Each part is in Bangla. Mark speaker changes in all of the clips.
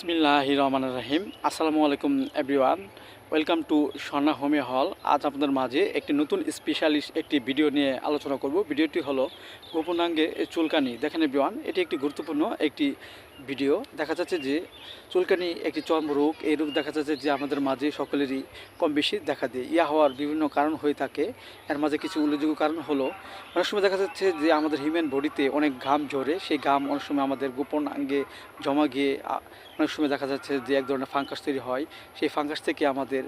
Speaker 1: বিসমিল্লাহ রহমান রাহিম। আসসালামু আলাইকুম everyone. Welcome to Swarna homeo hall আজ আপনাদের মাঝে একটি নতুন স্পেশালিস্ট একটি ভিডিও নিয়ে আলোচনা করব। ভিডিওটি হলো গোপনাঙ্গে চুলকানি। দেখেন এভরিওয়ান এটি একটি গুরুত্বপূর্ণ একটি ভিডিও দেখা যাচ্ছে যে চুলকানি একটি চর্ম রোগ। এই রোগ দেখা যাচ্ছে যে আমাদের মাঝে সকলেরই কম বেশি দেখা দেয়। ইয়া হওয়ার বিভিন্ন কারণ হয়ে থাকে। এর মাঝে কিছু উল্লেখযোগ্য কারণ হলো, অনেক সময় দেখা যাচ্ছে যে আমাদের হিউম্যান বডিতে অনেক ঘাম ঝরে। সেই ঘাম অনেক সময় আমাদের গোপন আঙ্গে জমা গিয়ে অনেক সময় দেখা যাচ্ছে যে এক ধরনের ফাঙ্কাস তৈরি হয়। সেই ফাঙ্কাস থেকে আমাদের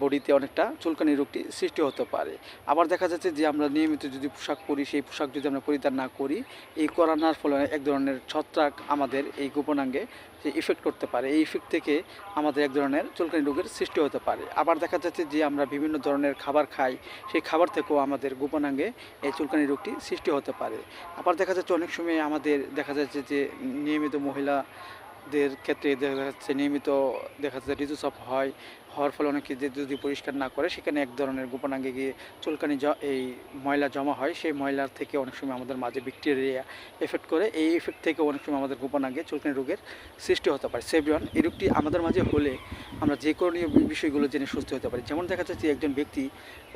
Speaker 1: বডিতে অনেকটা চুলকানি রোগটি সৃষ্টি হতে পারে। আবার দেখা যাচ্ছে যে আমরা নিয়মিত যদি পোশাক পরি, সেই পোশাক যদি আমরা পরিধান না করি, এই করানোর ফলে এক ধরনের ছত্রাক আমাদের এই গোপনাঙ্গে যে ইফেক্ট করতে পারে। এই ইফেক্ট থেকে আমাদের এক ধরনের চুলকানি রোগের সৃষ্টি হতে পারে। আবার দেখা যাচ্ছে যে আমরা বিভিন্ন ধরনের খাবার খাই, সেই খাবার থেকেও আমাদের গোপনাঙ্গে এই চুলকানি রোগটি সৃষ্টি হতে পারে। আবার দেখা যাচ্ছে অনেক সময় আমাদের দেখা যাচ্ছে যে নিয়মিত মহিলাদের ক্ষেত্রে দেখা যাচ্ছে নিয়মিত দেখা যাচ্ছে ঋতুস্রাব হয় হওয়ার ফলে অনেকে যদি পরিষ্কার না করে, সেখানে এক ধরনের গোপনাঙ্গে গিয়ে চুলকানি এই ময়লা জমা হয়। সেই ময়লার থেকে অনেক সময় আমাদের মাঝে ব্যাকটেরিয়া এফেক্ট করে। এই এফেক্ট থেকে অনেক সময় আমাদের গোপনাঙ্গে চুলকানি রোগের সৃষ্টি হতে পারে। সেভিয়ন, এই রোগটি আমাদের মাঝে হলে আমরা যে করণীয় বিষয়গুলো জেনে সুস্থ হতে পারি। যেমন দেখা যাচ্ছে একজন ব্যক্তি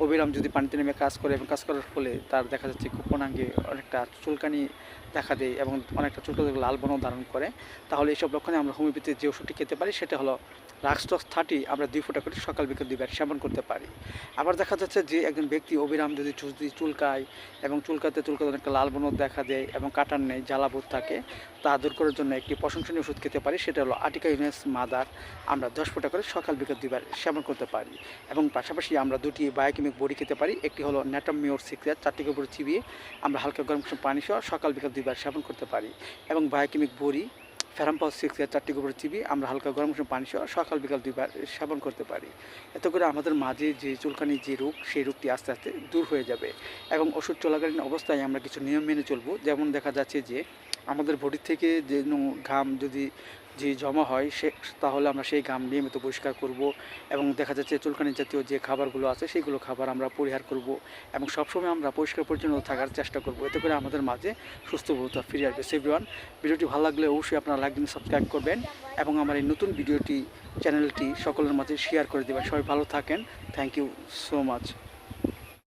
Speaker 1: অবিরাম যদি পানিতে নেমে কাজ করে এবং কাজ করার ফলে তার দেখা যাচ্ছে গোপনাঙ্গে অনেকটা চুলকানি দেখা দেয় এবং অনেকটা চুলকানি লাল বর্ণ ধারণ করে। তাহলে এইসব লক্ষণে আমরা হোমিওপ্যাথির যে ওষুধটি খেতে পারি, সেটা হলো রাক্সটক্স থার্টি। আমরা দুই ফোঁটা করে সকাল বিকেল দুইবার সেবন করতে পারি। আবার দেখা যাচ্ছে যে একজন ব্যক্তি অবিরাম যদি চুলকায় এবং চুলকাতে চুলকাতে অনেকটা লাল বর্ণ দেখা দেয় এবং কাটার নেই জ্বালাবোধ থাকে, তা দূর করার জন্য একটি প্রশংসনীয় ওষুধ খেতে পারি, সেটা হলো আটিকা ইউনেস মাদার আমরা দশ ফোঁটা করে সকাল বিকেল দুইবার সেবন করতে পারি এবং পাশাপাশি আমরা দুটি বায়োকেমিক বড়ি খেতে পারি, একটি হলো ন্যাটম মিওর সিক্রেট চারটি উপরে চিবিয়ে আমরা হালকা গরম পানি সহ সকাল বিকেল দুইবার সেবন করতে পারি এবং বায়োকেমিক বড়ি ফেরাম্পাস সিক্স চারটি গোবর চিবি আমরা হালকা গরম গরম পানি সহ সকাল বিকাল দুইবার সেবন করতে পারি। এত করে আমাদের মাঝে যে চুলকানি যে রোগ, সেই রোগটি আস্তে আস্তে দূর হয়ে যাবে এবং ওষুধ চলাকালীন অবস্থায় আমরা কিছু নিয়ম মেনে চলবো। যেমন দেখা যাচ্ছে যে আমাদের বডি থেকে যে ঘাম যদি যে জমা হয় সে, তাহলে আমরা সেই গাম নিয়মিত পরিষ্কার করব এবং দেখা যাচ্ছে চুলকানি জাতীয় যে খাবারগুলো আছে সেইগুলো খাবার আমরা পরিহার করব এবং সবসময় আমরা পরিষ্কার পরিচ্ছন্ন থাকার চেষ্টা করব। এতে করে আমাদের মাঝে সুস্থ বোধতা ফিরে আসবে। সেভরিওয়ান ভিডিওটি ভালো লাগলে অবশ্যই আপনারা লাইক দিন সাবস্ক্রাইব করবেন এবং আমার এই নতুন ভিডিওটি চ্যানেলটি সকলের মাঝে শেয়ার করে দেবেন। সবাই ভালো থাকেন। Thank you so much